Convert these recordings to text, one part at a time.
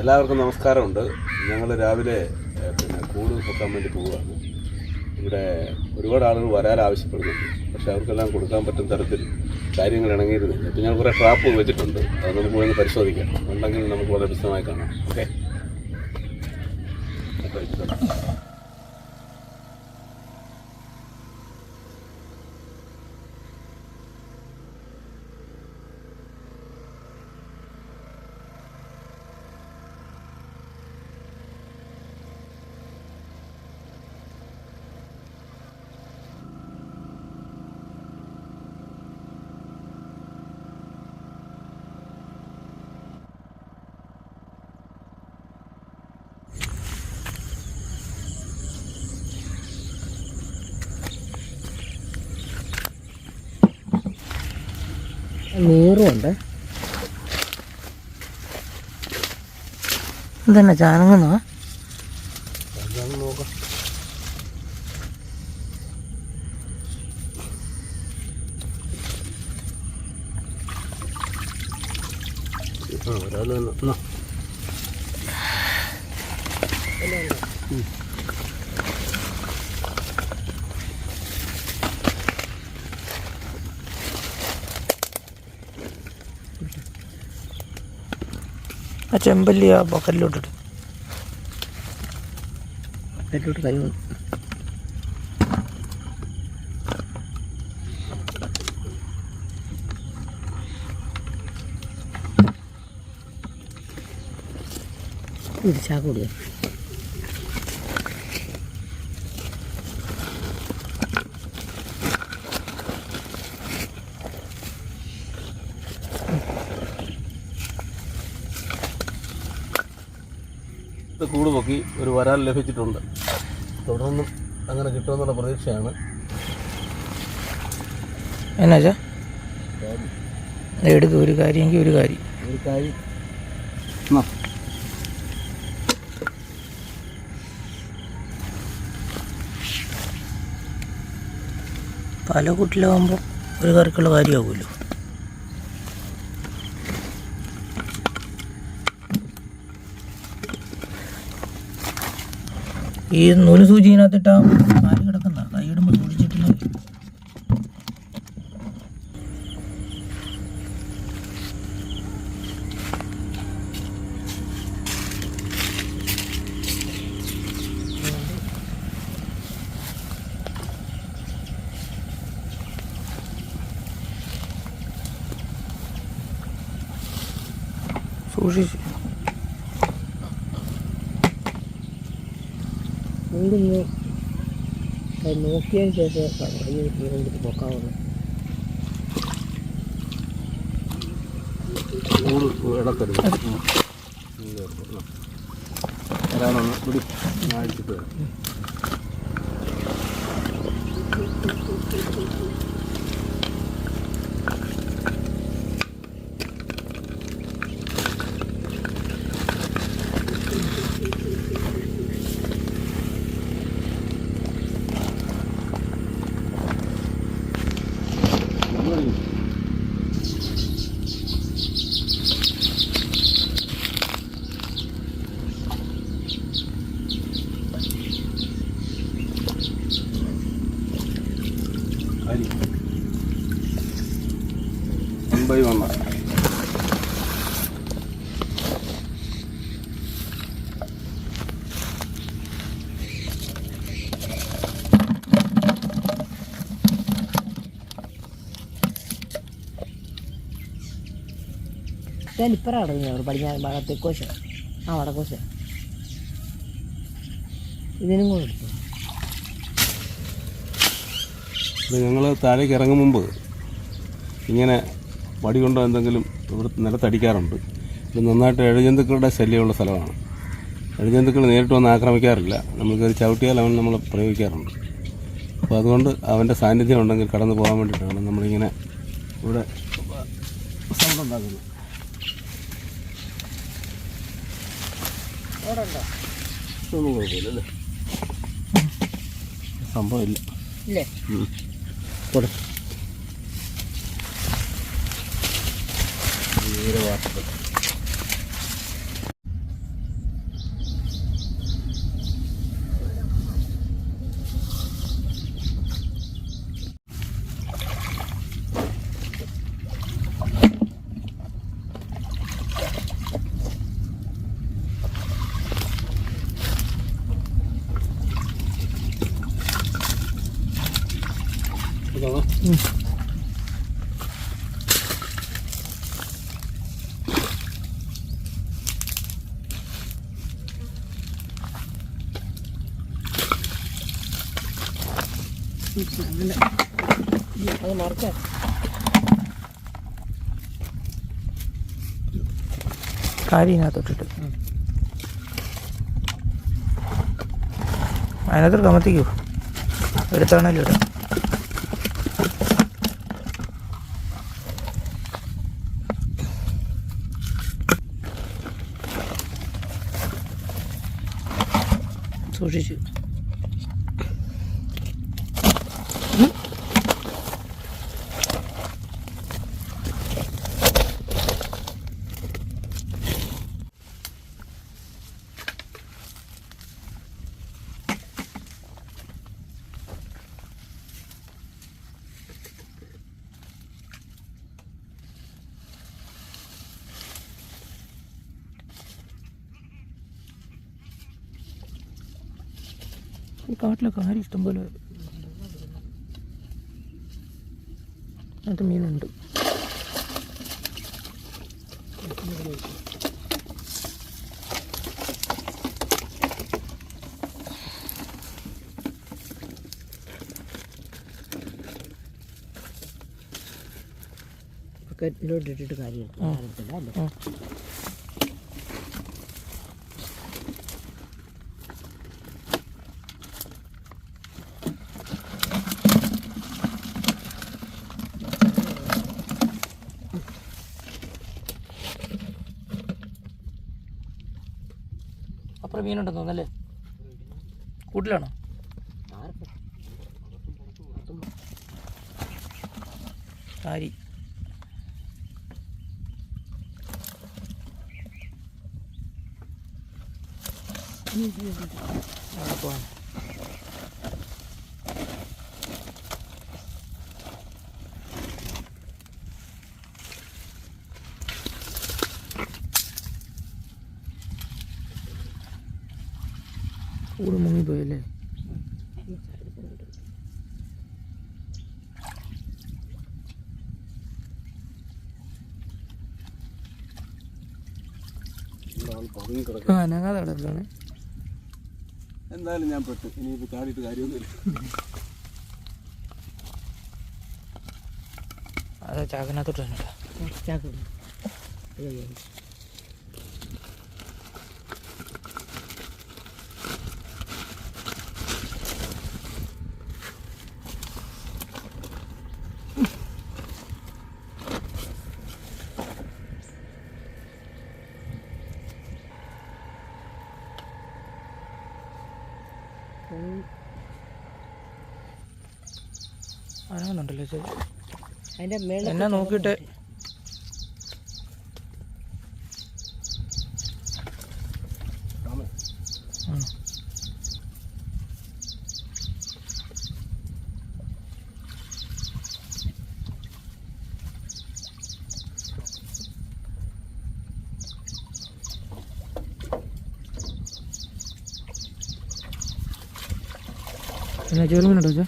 എല്ലാവർക്കും നമസ്കാരമുണ്ട്. ഞങ്ങൾ രാവിലെ പിന്നെ കൂട് പൊക്കാൻ വേണ്ടി പോവുകയാണ്. ഇവിടെ ഒരുപാട് ആളുകൾ വരാൻ ആവശ്യപ്പെടുന്നുണ്ട്. പക്ഷെ അവർക്കെല്ലാം കൊടുക്കാൻ പറ്റുന്ന തരത്തിൽ കാര്യങ്ങൾ ഇണങ്ങിയിരുന്നില്ല. ഇപ്പം ഞാൻ കുറേ ട്രാപ്പ് വെച്ചിട്ടുണ്ട്. അത് നമുക്ക് വേണ്ടി പരിശോധിക്കാം. ഉണ്ടെങ്കിൽ നമുക്ക് വളരെ വിശദമായി കാണാം. ഓക്കെ നീറുമുണ്ട്. ഇതന്നെ ചാനങ്ങുന്നോ നോക്കാം ആ ഒരാൾ വന്നു എന്നാ ആ ചെമ്പല്ലി ആ ബക്കറ്റിലോട്ടിട്ട് ബക്കറ്റിലോട്ട് കൈ വന്നു ഇടിച്ചാ കൂടിയ ഇത് കൂട് പൊക്കി ഒരു വരാൽ ലഭിച്ചിട്ടുണ്ട്. തുടർന്നും അങ്ങനെ കിട്ടുമെന്നുള്ള പ്രതീക്ഷയാണ്. എന്നാച്ചാ എടുക്കുക ഒരു കാര്യമെങ്കിൽ ഒരു കാര്യം. ഒരു കാര്യം. പല കുട്ടിലാവുമ്പോൾ ഒരു കറിക്കുള്ള കാര്യമാകുമല്ലോ ഈ നൂൽ സൂചി ഇതിനകത്തിട്ടാ കാൽ കിടക്കുന്ന. കൈയിടുമ്പോൾ സൂക്ഷിച്ചിട്ടില്ലെങ്കിൽ സൂക്ഷിച്ച്. ഇവിടുന്ന് നോക്കിയതിന് ശേഷം. ഇങ്ങനെ എടുക്കും. ഉം. വരാനൊന്ന് പിടി ഞാൻ അടിച്ചിട്ട് വരാം ഞാൻ ഇപ്പറാണ് അവർ പടിഞ്ഞാറ് ഭാഗത്ത് കോശ. ആ വടക്കോശ ഇതിനും കൂടെ എടുത്തു. ഞങ്ങൾ താഴേക്ക് ഇറങ്ങും മുമ്പ് ഇങ്ങനെ വടി കൊണ്ടോ എന്തെങ്കിലും ഇവിടെ നിലത്തടിക്കാറുണ്ട്. ഇത് നന്നായിട്ട് എഴുജന്തുക്കളുടെ ശല്യമുള്ള സ്ഥലമാണ്. എഴുജന്തുക്കൾ നേരിട്ട് വന്ന് ആക്രമിക്കാറില്ല. നമുക്കത് ചവിട്ടിയാൽ അവൻ നമ്മൾ പ്രയോഗിക്കാറുണ്ട്. അപ്പോൾ അതുകൊണ്ട് അവന്റെ സാന്നിധ്യം ഉണ്ടെങ്കിൽ കടന്നു പോകാൻ വേണ്ടിയിട്ടാണ് നമ്മളിങ്ങനെ ഇവിടെ സൗണ്ട് ഉണ്ടാക്കുന്നത്. ഒന്നും കുഴപ്പമില്ല അല്ലേ സംഭവമില്ല. ഇല്ലേ? പോട്ടെ. തീരെ വാർത്ത എടുക്കാമോ അത് അതിനകത്തോട്ട് കമത്തിക്കൂ. എടുത്താണല്ലോ ഇടാം. സൂക്ഷിച്ചു കാട്ടിലൊക്കെ ആരും ഇഷ്ടംപോലെ അങ്ങനത്തെ മീനുണ്ട്. ബക്കറ്റിലോട്ട് ഇട്ടിട്ട് കാര്യമില്ല. മീനുണ്ടെന്ന് തോന്നല്ലേ കൂട്ടിലാണോ ആരി അവിടെ മുങ്ങിപ്പോയല്ലേ ആ അനങ്ങാതെ കിടക്കാണ് എന്തായാലും ഞാൻ പെട്ടു. ഇനിയിപ്പോൾ ചാടിയിട്ട് കാര്യമൊന്നുമില്ല. അത് ചാക്കിനകത്തോട്ട് തന്നെ. ചാക്ക് അനങ്ങുന്നുണ്ടല്ലോ ചേച്ചി എന്നെ നോക്കിട്ട് എന്നാ പിന്നെ ചെറുമീനുണ്ടോ ചേ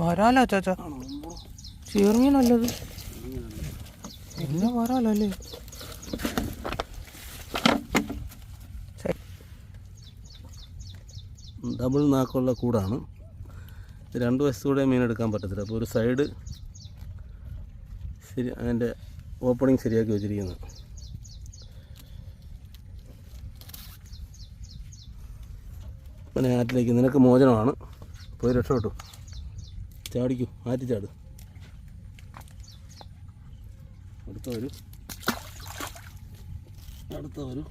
വരാല ചാച്ച. ചെറുമീനല്ലത് വരാലോ അല്ലേ ഡബിൾ നാക്കുള്ള കൂടാണ്. രണ്ട് വശത്തൂടെ മീൻ എടുക്കാൻ പറ്റത്തില്ല. അപ്പോൾ ഒരു സൈഡ് ശരി അതിന്റെ ഓപ്പണിങ് ശരിയാക്കി വെച്ചിരിക്കുന്നു. പിന്നെ ആറ്റിലേക്ക് നിനക്ക് മോചനമാണ്. പോയി രക്ഷപ്പെട്ടു. ചാടിക്കൂ ആറ്റി ചാട്. അടുത്ത വരൂ അടുത്ത വരൂ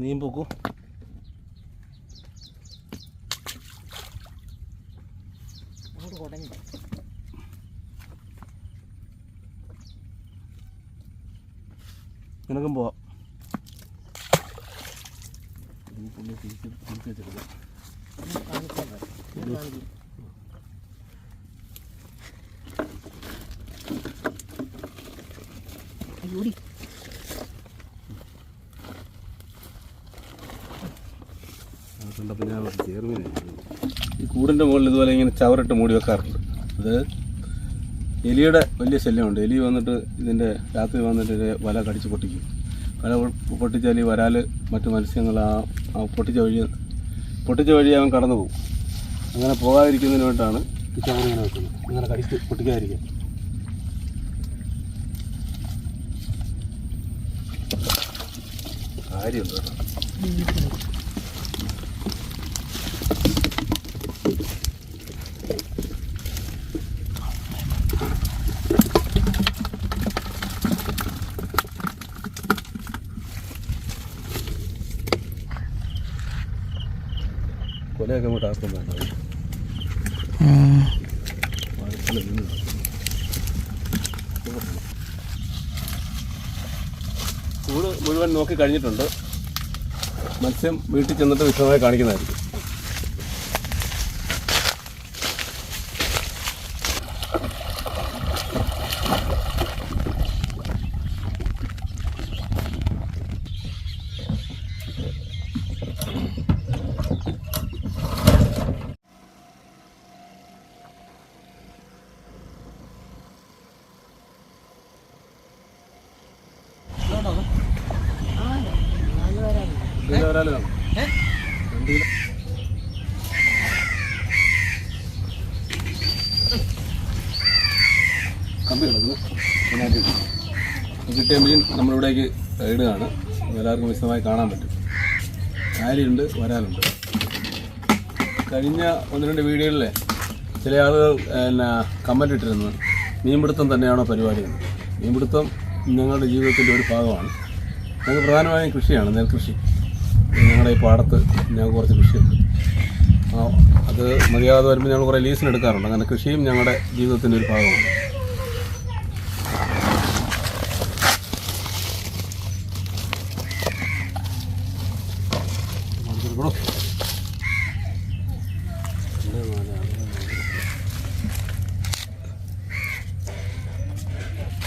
നീയും പൊക്കൂ. നിനക്കും പോവാം. അയ്യോടി ഈ കൂടിന്റെ മുകളിൽ ഇതുപോലെ ഇങ്ങനെ ചവറിട്ട് മൂടി വെക്കാറുണ്ട്. അത് എലിയുടെ വലിയ ശല്യമുണ്ട്. എലി വന്നിട്ട് ഇതിന്റെ രാത്രി വന്നിട്ട് വല കടിച്ച് പൊട്ടിക്കും. വല പൊട്ടിച്ചാൽ ഈ വരാൽ മറ്റു മത്സ്യങ്ങൾ ആ പൊട്ടിച്ച വഴി പൊട്ടിച്ച വഴി അവൻ കടന്നു പോകും അങ്ങനെ പോകാതിരിക്കുന്നതിന് വേണ്ടിയിട്ടാണ് ചവറിങ്ങനെ വെക്കുന്നത്. അങ്ങനെ കടിച്ച് പൊട്ടിക്കാതിരിക്കാൻ. കാര്യമുണ്ട് കേട്ടോ കൊലയൊക്കെ അങ്ങോട്ട് ആർക്കും വേണ്ട മുഴുവൻ നോക്കി കഴിഞ്ഞിട്ടുണ്ട്. മത്സ്യം വീട്ടിൽ ചെന്നിട്ട് വിശദമായി കാണിക്കുന്നതായിരിക്കും ഇതിലെ ഒരാൾ കാണും രണ്ട് കിലോ കമ്പി കിടക്കുന്നു. ഇത് കിട്ടിയ മീൻ നമ്മളിവിടേക്ക് ഇടുകയാണ്. എല്ലാവർക്കും വിശദമായി കാണാൻ പറ്റും. ആലുണ്ട് വരാലുണ്ട് കഴിഞ്ഞ ഒന്ന് രണ്ട് വീഡിയോകളിലെ ചില ആളുകൾ എന്നാ കമന്റ് ഇട്ടിരുന്നത് മീൻപിടുത്തം തന്നെയാണോ പരിപാടി മീൻപിടുത്തം ഞങ്ങളുടെ ജീവിതത്തിന്റെ ഒരു ഭാഗമാണ്. ഞങ്ങൾക്ക് പ്രധാനമായും കൃഷിയാണ് നെൽകൃഷി. ഞങ്ങളുടെ ഈ പാടത്ത് ഞങ്ങൾക്ക് കുറച്ച് കൃഷിയുണ്ട്. അത് മതിയാതെ വരുമ്പോൾ ഞങ്ങൾ കുറേ ലീസിന് എടുക്കാറുണ്ട്. അങ്ങനെ കൃഷിയും ഞങ്ങളുടെ ജീവിതത്തിന്റെ ഒരു ഭാഗമാണ്.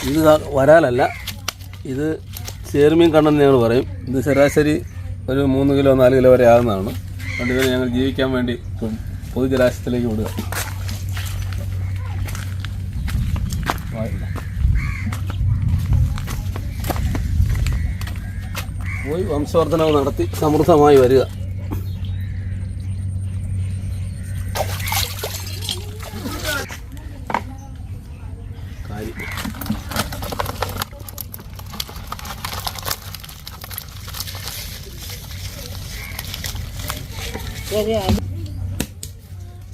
ഇത് വരാലല്ല. ഇത് ചേർമീൻ കണ്ടെന്ന് ഞങ്ങൾ പറയും. ഇത് ശരാശരി ഒരു മൂന്ന് കിലോ നാല് കിലോ വരെ ആകുന്നതാണ് അതുകൊണ്ട് ഞങ്ങൾ ജീവിക്കാൻ വേണ്ടി പൊതുജലാശയത്തിലേക്ക് വിടുക. പോയി വംശവർദ്ധനവ് നടത്തി സമൃദ്ധമായി വരിക കാര്യം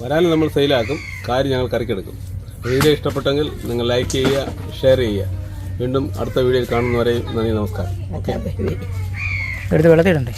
വരാൻ നമ്മൾ സെയിലാക്കും കാര്യം ഞങ്ങൾ കറിക്കെടുക്കും. വീഡിയോ ഇഷ്ടപ്പെട്ടെങ്കിൽ നിങ്ങൾ ലൈക്ക് ചെയ്യുക ഷെയർ ചെയ്യുക. വീണ്ടും അടുത്ത വീഡിയോയിൽ കാണുന്നവരെയും നന്ദി നമസ്കാരം. ഓക്കെ എടുത്ത് വെള്ളത്തിടണ്ടേ